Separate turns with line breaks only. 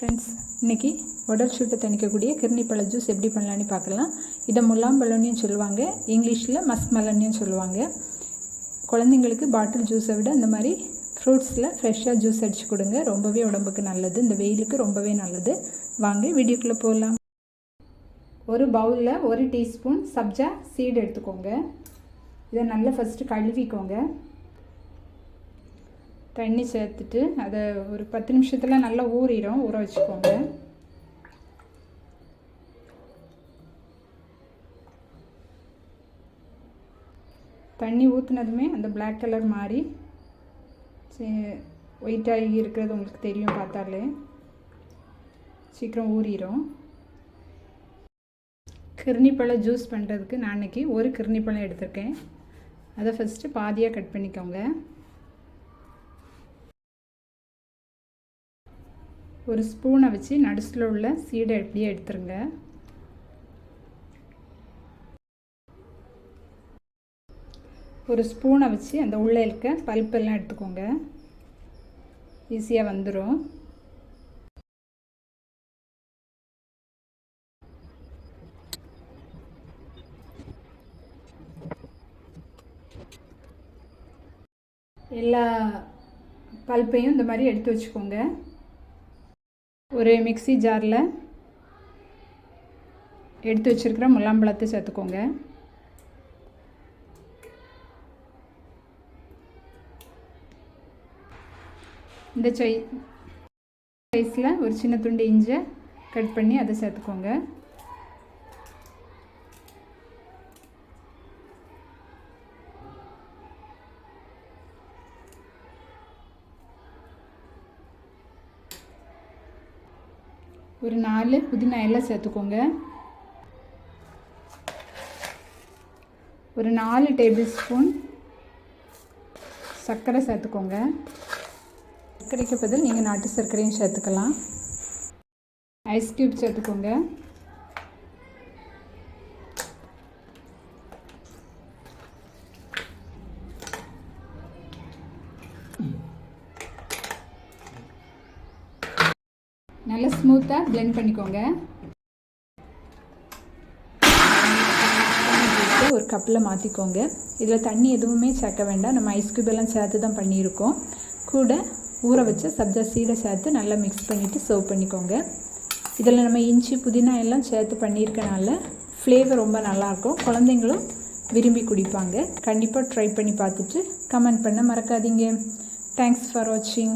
Friends இன்றைக்கி உடல் சூட்டை தணிக்கக்கூடிய கிருணிப்பழ ஜூஸ் எப்படி பண்ணலான்னு பார்க்கலாம். இதை முல்லாம்பழம்னு சொல்லுவாங்க. இங்கிலீஷில் மஸ்மலன்னு சொல்லுவாங்க. குழந்தைங்களுக்கு பாட்டில் ஜூஸை விட இந்த மாதிரி ஃப்ரூட்ஸில் ஃப்ரெஷ்ஷாக ஜூஸ் அடித்து கொடுங்க. ரொம்பவே உடம்புக்கு நல்லது. இந்த வெயிலுக்கு ரொம்பவே நல்லது. வாங்க வீடியோக்குள்ளே போகலாம் ஒரு பவுலில் ஒரு டீஸ்பூன் சப்ஜா சீடு எடுத்துக்கோங்க. இதை நல்லா ஃபஸ்ட்டு கழுவிக்கோங்க. தண்ணி சேர்த்துட்டு அதை ஒரு பத்து நிமிஷத்தில் நல்லா ஊறிடும் ஊற வச்சுக்கோங்க. தண்ணி ஊற்றுனதுமே அந்த பிளாக் கலர் மாறி ஒயிட்டாகி இருக்கிறது உங்களுக்கு தெரியும் பார்த்தாலே. சீக்கிரம் ஊறிடும் கிருணிப்பழம் ஜூஸ் பண்ணுறதுக்கு நான் அன்றைக்கி ஒரு கிருணிப்பழம் எடுத்திருக்கேன். அதை ஃபஸ்ட்டு பாதியாக கட் பண்ணிக்கோங்க. ஒரு ஸ்பூனை வச்சு நடுசில் உள்ள சீடை எப்படியே எடுத்துருங்க. ஒரு ஸ்பூனை வச்சு அந்த உள்ளே இருக்க பல்ப்பெல்லாம் எடுத்துக்கோங்க. ஈஸியாக வந்துடும் எல்லா பல்ப்பையும் இந்த மாதிரி எடுத்து வச்சுக்கோங்க. ஒரு மிக்சி ஜாரில் எடுத்து வச்சுருக்கிற முலாம்பழத்தை சேர்த்துக்கோங்க. இந்த சை சைஸில் ஒரு சின்ன துண்டு இஞ்சை கட் பண்ணி அதை சேர்த்துக்கோங்க. ஒரு நாலு புதினா எல்லாம் சேர்த்துக்கோங்க. ஒரு நாலு டேபிள் ஸ்பூன் சர்க்கரை சேர்த்துக்கோங்க. சர்க்கரைக்கு பதில் நீங்கள் நாட்டு சர்க்கரையும் சேர்த்துக்கலாம். ஐஸ் க்யூப் சேர்த்துக்கோங்க. நல்லா ஸ்மூத்தாக பிளெண்ட் பண்ணிக்கோங்க. ஒரு கப்பில் மாற்றிக்கோங்க இதில் தண்ணி எதுவுமே சேர்க்க வேண்டாம். நம்ம ஐஸ் க்யூப் எல்லாம் சேர்த்து தான் பண்ணியிருக்கோம். கூட ஊற வச்ச சப்ஜா சீடை சேர்த்து நல்லா மிக்ஸ் பண்ணிவிட்டு சர்வ் பண்ணிக்கோங்க. இதில் நம்ம இஞ்சி புதினா எல்லாம் சேர்த்து பண்ணியிருக்கனால ஃப்ளேவர் ரொம்ப நல்லாயிருக்கும். குழந்தைங்களும் விரும்பி குடிப்பாங்க. கண்டிப்பாக ட்ரை பண்ணி பார்த்துட்டு கமெண்ட் பண்ண மறக்காதீங்க. தேங்க்ஸ் ஃபார் வாட்சிங்